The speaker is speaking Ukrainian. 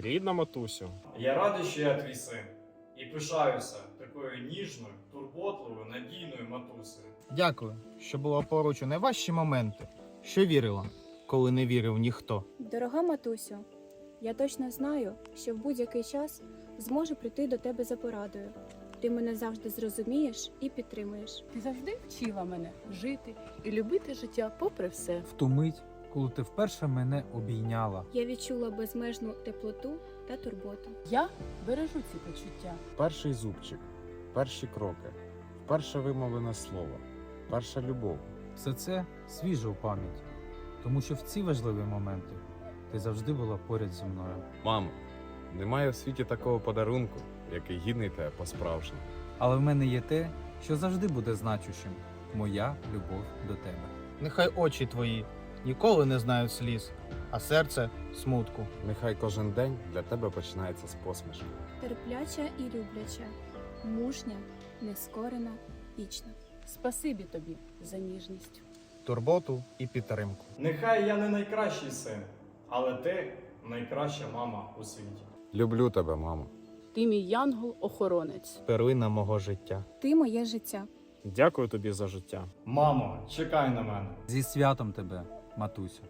Рідна матусю. Я радий, що я твій син, і пишаюся такою ніжною, турботливою, надійною матусею. Дякую, що була поруч у найважчі моменти, що вірила, коли не вірив ніхто. Дорога матусю, я точно знаю, що в будь-який час зможу прийти до тебе за порадою. Ти мене завжди зрозумієш і підтримуєш. Ти завжди вчила мене жити і любити життя попри все. В ту мить, коли ти вперше мене обійняла. Я відчула безмежну теплоту та турботу. Я бережу ці почуття. Перший зубчик, перші кроки, вперше вимовлене слово, перша любов. Все це свіже у пам'ять, тому що в ці важливі моменти ти завжди була поряд зі мною. Мамо, немає в світі такого подарунку, який гідний тебе по-справжньому. Але в мене є те, що завжди буде значущим моя любов до тебе. Нехай очі твої ніколи не знають сліз, а серце смутку. Нехай кожен день для тебе починається з посмішки. Терпляча і любляча, мужня, нескорена, вічна. Спасибі тобі за ніжність. турботу і підтримку. Нехай я не найкращий син, але ти найкраща мама у світі. Люблю тебе, мамо. Ти мій янгол-охоронець. Перлина мого життя. Ти моє життя. Дякую тобі за життя. Мамо, чекай на мене. Зі святом тебе, матусю.